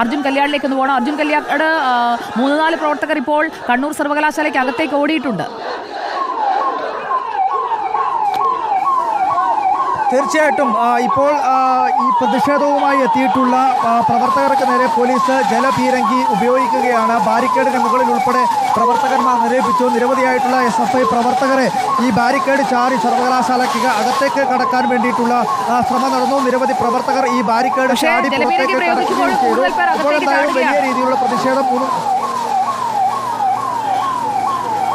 അർജുൻ കല്യാണിലേക്ക് ഒന്ന് പോകണം. അർജുൻ കല്യാട് മൂന്ന് നാല് പ്രവർത്തകർ ഇപ്പോൾ കണ്ണൂർ സർവകലാശാലയ്ക്ക് അകത്തേക്ക് ഓടിയിട്ടുണ്ട്. തീർച്ചയായിട്ടും ഇപ്പോൾ ഈ പ്രതിഷേധവുമായി എത്തിയിട്ടുള്ള പ്രവർത്തകർക്ക് നേരെ പോലീസ് ജലപീരങ്കി ഉപയോഗിക്കുകയാണ്. ബാരിക്കേഡിന് മുകളിൽ ഉൾപ്പെടെ പ്രവർത്തകന്മാർ നിരൂപിച്ചു. നിരവധിയായിട്ടുള്ള എസ് എഫ് ഐ പ്രവർത്തകരെ ഈ ബാരിക്കേഡ് ചാറി സർവകലാശാലയ്ക്ക് അകത്തേക്ക് കടക്കാൻ വേണ്ടിയിട്ടുള്ള ശ്രമം നടന്നു. നിരവധി പ്രവർത്തകർ ഈ ബാരിക്കേഡ് ചാടി പുറത്തേക്ക് കടക്കുകയും ചെയ്തു. എന്തായാലും വലിയ രീതിയിലുള്ള പ്രതിഷേധം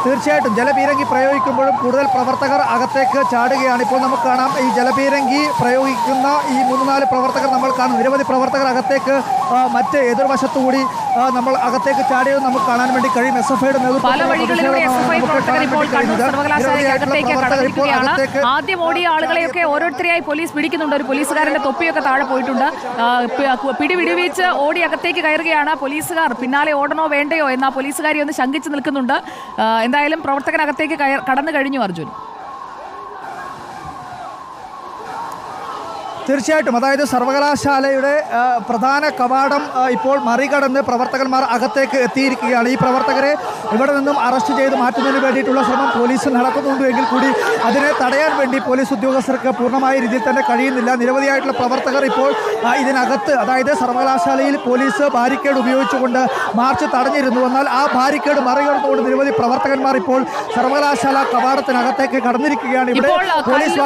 തീർച്ചയായിട്ടും ജലപീരങ്കി പ്രയോഗിക്കുമ്പോഴും കൂടുതൽ പ്രവർത്തകർ അകത്തേക്ക് ചാടുകയാണ്. ഇപ്പോൾ നമുക്ക് കാണാം ഈ ജലപീരങ്കി പ്രയോഗിക്കുന്ന ഈ മൂന്ന് നാല് പ്രവർത്തകർ നമ്മൾ കാണും നിരവധി പ്രവർത്തകർ അകത്തേക്ക് മറ്റ് എതിർവശത്തുകൂടി നമ്മൾ അകത്തേക്ക് ചാടിയത് നമുക്ക് കാണാൻ വേണ്ടി കഴിയും. എസ് എഫ് ഐയുടെ ആദ്യം ഓടിയ ആളുകളെയൊക്കെ ഓരോരുത്തരെയായി പോലീസ് പിടിക്കുന്നുണ്ട്. ഒരു പോലീസുകാരന്റെ തൊപ്പിയൊക്കെ താഴെ പോയിട്ടുണ്ട്. പിടി വിടുവിച്ച് ഓടി അകത്തേക്ക് കയറുകയാണ് പോലീസുകാർ. പിന്നാലെ ഓടണോ വേണ്ടയോ എന്ന പോലീസുകാരി ഒന്ന് ശങ്കിച്ചു നിൽക്കുന്നുണ്ട്. എന്തായാലും പ്രവർത്തകനകത്തേക്ക് കടന്നു കഴിഞ്ഞു അർജുൻ. തീർച്ചയായിട്ടും. അതായത് സർവകലാശാലയുടെ പ്രധാന കവാടം ഇപ്പോൾ മറികടന്ന് പ്രവർത്തകന്മാർ അകത്തേക്ക് എത്തിയിരിക്കുകയാണ്. ഈ പ്രവർത്തകരെ ഇവിടെ നിന്നും അറസ്റ്റ് ചെയ്ത് മാറ്റുന്നതിന് വേണ്ടിയിട്ടുള്ള ശ്രമം പോലീസ് നടക്കുന്നുണ്ട് എങ്കിൽ കൂടി അതിനെ തടയാൻ വേണ്ടി പോലീസ് ഉദ്യോഗസ്ഥർക്ക് പൂർണമായ രീതിയിൽ തന്നെ കഴിയുന്നില്ല. നിരവധിയായിട്ടുള്ള പ്രവർത്തകർ ഇപ്പോൾ ഇതിനകത്ത് അതായത് സർവകലാശാലയിൽ പോലീസ് ബാരിക്കേഡ് ഉപയോഗിച്ചുകൊണ്ട് മാർച്ച് തടഞ്ഞിരുന്നു. എന്നാൽ ആ ബാരിക്കേഡ് മറികടന്നുകൊണ്ട് നിരവധി പ്രവർത്തകന്മാർ ഇപ്പോൾ സർവകലാശാല കവാടത്തിനകത്തേക്ക് കടന്നിരിക്കുകയാണ്. ഇവിടെ പോലീസ്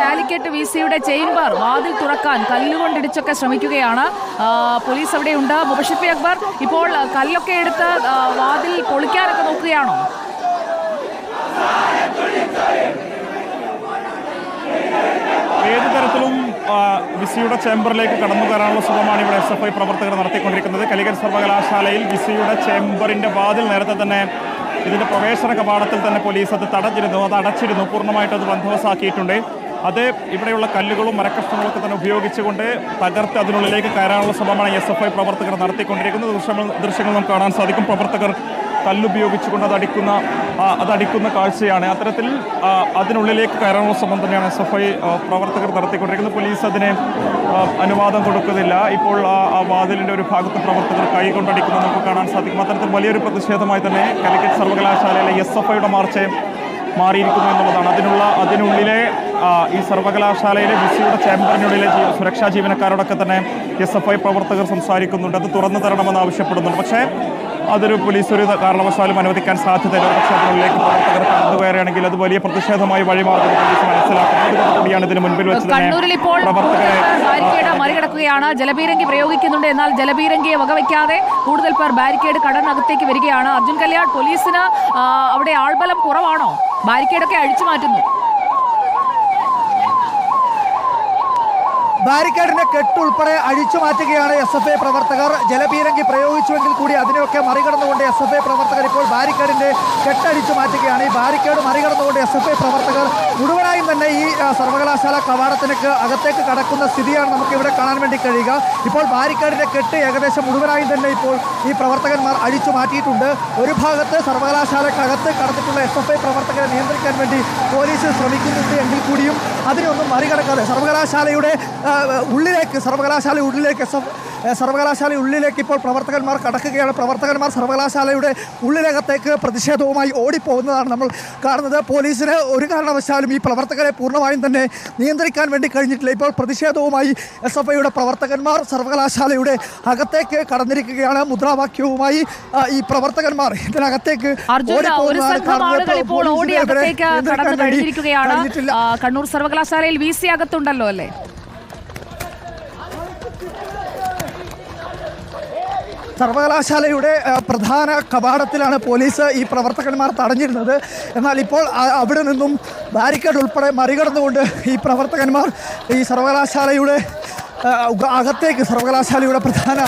കാലിക്കറ്റ് വി സിയുടെ ചേംബർ വാതിൽ തുറക്കാൻ കല്ലുകൊണ്ടിടിച്ചൊക്കെ ശ്രമിക്കുകയാണ്. പോലീസ് അവിടെയുണ്ട്. മുബഷിഫി അക്ബർ ഇപ്പോൾ കല്ലൊക്കെ എടുത്ത് വാതിൽ പൊളിക്കാനൊക്കെ നോക്കുകയാണോ? ഏത് തരത്തിലും വിസിയുടെ ചേംബറിലേക്ക് കടന്നു കയറാനുള്ള ശ്രമമാണ് ഇവിടെ എസ് എഫ് ഐ പ്രവർത്തകർ നടത്തിക്കൊണ്ടിരിക്കുന്നത്. കലിക്കറ്റ് സർവകലാശാലയിൽ വിസിയുടെ ചേംബറിന്റെ വാതിൽ നേരത്തെ തന്നെ ഇതിന്റെ പ്രവേശന കവാടത്തിൽ തന്നെ പോലീസ് അത് തടഞ്ഞിരുന്നു അത് അടച്ചിരുന്നു. പൂർണമായിട്ട് അത് ബന്ധവസാക്കിയിട്ടുണ്ട് അത് ഇവിടെയുള്ള കല്ലുകളും മരക്കഷ്ണങ്ങളൊക്കെ തന്നെ ഉപയോഗിച്ചുകൊണ്ട് തകർത്ത് അതിനുള്ളിലേക്ക് കയറാനുള്ള ശ്രമമാണ് എസ് എഫ് ഐ പ്രവർത്തകർ നടത്തിക്കൊണ്ടിരിക്കുന്നത്. ദൃശ്യങ്ങൾ ദൃശ്യങ്ങൾ നമുക്ക് കാണാൻ സാധിക്കും. പ്രവർത്തകർ കല്ലുപയോഗിച്ചുകൊണ്ട് അത് അടിക്കുന്ന ആ, അടിക്കുന്ന കാഴ്ചയാണ്. അത്തരത്തിൽ അതിനുള്ളിലേക്ക് കയറാനുള്ള ശ്രമം തന്നെയാണ് എസ് എഫ് ഐ പ്രവർത്തകർ നടത്തിക്കൊണ്ടിരിക്കുന്നത്. പോലീസ് അതിന് അനുവാദം കൊടുക്കുന്നില്ല. ഇപ്പോൾ ആ വാതിലിന്റെ ഒരു ഭാഗത്ത് പ്രവർത്തകർ കൈകൊണ്ടടിക്കുന്നത് നമുക്ക് കാണാൻ സാധിക്കും. അത്തരത്തിൽ വലിയൊരു പ്രതിഷേധമായി തന്നെ കാലിക്കറ്റ് സർവകലാശാലയിലെ എസ് എഫ് ഐയുടെ മാർച്ച് മാറിയിരിക്കുന്നു എന്നുള്ളതാണ്. അതിനുള്ള അതിനുള്ളിലെ ഈ സർവകലാശാലയിലെ വിസിയുടെ ചേംബറിനുള്ളിലെ സുരക്ഷാ ജീവനക്കാരോടൊക്കെ തന്നെ എസ് എഫ് ഐ പ്രവർത്തകർ സംസാരിക്കുന്നുണ്ട്. അത് തുറന്നു തരണമെന്ന് ആവശ്യപ്പെടുന്നുണ്ട്. പക്ഷേ അതൊരു പോലീസ് ഒരു കാരണവശാലും അനുവദിക്കാൻ സാധ്യതയില്ല. പക്ഷേ അതിനുള്ളിലേക്ക് പ്രവർത്തകർ കടന്നു കയറുകയാണെങ്കിൽ അത് വലിയ പ്രതിഷേധമായി വഴിമാറുന്നത് പോലീസ് മനസ്സിലാക്കുന്നത് കൂടിയാണ് ഇതിന് മുൻപിൽ വെച്ച് പ്രവർത്തകരെ മറികടക്കുകയാണ്. ജലപീരങ്കി പ്രയോഗിക്കുന്നുണ്ട്. എന്നാൽ ജലപീരങ്കിയെ വകവയ്ക്കാതെ കൂടുതൽ പേർ ബാരിക്കേഡ് കടലിനകത്തേക്ക് വരികയാണ്. അർജുൻ കല്യാൺ പോലീസിന് അവിടെ ആൾബലം കുറവാണോ? ബാരിക്കേഡൊക്കെ അഴിച്ചു മാറ്റുന്നു. ബാരിക്കേഡിന്റെ കെട്ടുൾപ്പെടെ അഴിച്ചു മാറ്റുകയാണ് എസ് എഫ് ഐ പ്രവർത്തകർ. ജലപീരങ്കി പ്രയോഗിച്ചുവെങ്കിൽ കൂടി അതിനെയൊക്കെ മറികടന്നുകൊണ്ട് എസ് എഫ് ഐ പ്രവർത്തകർ ഇപ്പോൾ ബാരിക്കേഡിന്റെ കെട്ടഴിച്ചു മാറ്റുകയാണ്. ഈ ബാരിക്കേഡ് മറികടന്നുകൊണ്ട് എസ് എഫ് ഐ പ്രവർത്തകർ മുഴുവനായും തന്നെ ഈ സർവകലാശാല കവാടത്തിനൊക്കെ അകത്തേക്ക് കടക്കുന്ന സ്ഥിതിയാണ് നമുക്ക് ഇവിടെ കാണാൻ വേണ്ടി കഴിയുക. ഇപ്പോൾ ബാരിക്കേഡിന്റെ കെട്ട് ഏകദേശം മുഴുവനായും തന്നെ ഇപ്പോൾ ഈ പ്രവർത്തകന്മാർ അഴിച്ചു മാറ്റിയിട്ടുണ്ട്. ഒരു ഭാഗത്ത് സർവകലാശാലക്കകത്ത് കടന്നിട്ടുള്ള എസ് എഫ് ഐ പ്രവർത്തകരെ നിയന്ത്രിക്കാൻ വേണ്ടി പോലീസ് ശ്രമിക്കുന്നുണ്ട്. എങ്കിൽ കൂടിയും അതിനൊന്നും മറികടക്കാതെ സർവകലാശാലയുടെ ഉള്ളിലേക്ക് സർവകലാശാല ഉള്ളിലേക്ക് സർവകലാശാല ഉള്ളിലേക്ക് ഇപ്പോൾ പ്രവർത്തകന്മാർ കടക്കുകയാണ്. പ്രവർത്തകന്മാർ സർവകലാശാലയുടെ ഉള്ളിലകത്തേക്ക് പ്രതിഷേധവുമായി ഓടിപ്പോകുന്നതാണ് നമ്മൾ കാണുന്നത്. പോലീസിന് ഒരു കാരണവശാലും ഈ പ്രവർത്തകരെ പൂർണമായും തന്നെ നിയന്ത്രിക്കാൻ വേണ്ടി കഴിഞ്ഞിട്ടില്ല. ഇപ്പോൾ പ്രതിഷേധവുമായി എസ് എഫ് ഐയുടെ പ്രവർത്തകന്മാർ സർവകലാശാലയുടെ അകത്തേക്ക് കടന്നിരിക്കുകയാണ്. മുദ്രാവാക്യവുമായി ഈ പ്രവർത്തകന്മാർ ഇതിനകത്തേക്ക് കണ്ണൂർ സർവകലാശാലയിൽ വി സി അകത്തുണ്ടല്ലോ അല്ലേ? സർവകലാശാലയുടെ പ്രധാന കവാടത്തിലാണ് പോലീസ് ഈ പ്രവർത്തകന്മാർ തടഞ്ഞിരുന്നത്. എന്നാൽ ഇപ്പോൾ അവിടെ നിന്നും ബാരിക്കേഡ് ഉൾപ്പെടെ മറികടന്നുകൊണ്ട് ഈ പ്രവർത്തകന്മാർ ഈ സർവകലാശാലയുടെ അകത്തേക്ക് സർവകലാശാലയുടെ പ്രധാന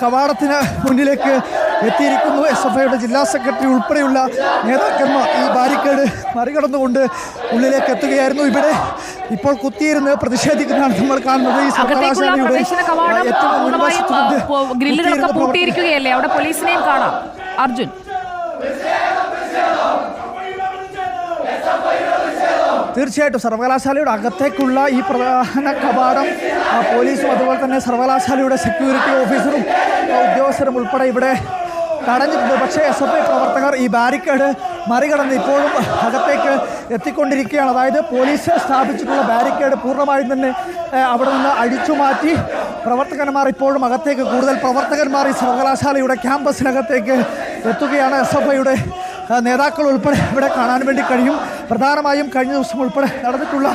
കവാടത്തിന് മുന്നിലേക്ക് എത്തിയിരിക്കുന്നു. എസ് എഫ് ഐയുടെ ജില്ലാ സെക്രട്ടറി ഉൾപ്പെടെയുള്ള നേതാക്കന്മാർ ഈ ബാരിക്കേഡ് മറികടന്നുകൊണ്ട് ഉള്ളിലേക്ക് എത്തുകയായിരുന്നു. ഇവിടെ ഇപ്പോൾ കുത്തിയിരുന്ന് പ്രതിഷേധിക്കുന്നതാണ് നമ്മൾ കാണുന്നത്. ഈ സർവകലാശാലയുടെ ഗ്രില്ലുകളൊക്കെ പൂട്ടിയിരിക്കുകയല്ലേ? അവിടെ പോലീസിനെയും കാണാം. അർജുൻ. തീർച്ചയായിട്ടും സർവകലാശാലയുടെ അകത്തേക്കുള്ള ഈ പ്രധാന കവാടം പോലീസും അതുപോലെ തന്നെ സർവകലാശാലയുടെ സെക്യൂരിറ്റി ഓഫീസറും ഉദ്യോഗസ്ഥരും ഉൾപ്പെടെ ഇവിടെ തടഞ്ഞിട്ടുണ്ട്. പക്ഷേ എസ് എഫ് ഐ പ്രവർത്തകർ ഈ ബാരിക്കേഡ് മറികടന്ന് ഇപ്പോഴും അകത്തേക്ക് എത്തിക്കൊണ്ടിരിക്കുകയാണ്. അതായത് പോലീസ് സ്ഥാപിച്ചിട്ടുള്ള ബാരിക്കേഡ് പൂർണമായും തന്നെ അവിടെ നിന്ന് അഴിച്ചു മാറ്റി. പ്രവർത്തകന്മാർ ഇപ്പോഴും അകത്തേക്ക് കൂടുതൽ പ്രവർത്തകന്മാർ ഈ സർവകലാശാലയുടെ ക്യാമ്പസിനകത്തേക്ക് എത്തുകയാണ്. എസ് എഫ് ഐയുടെ നേതാക്കൾ ഉൾപ്പെടെ ഇവിടെ കാണാൻ വേണ്ടി കഴിയും. പ്രധാനമായും കഴിഞ്ഞ ദിവസം ഉൾപ്പെടെ നടന്നിട്ടുള്ള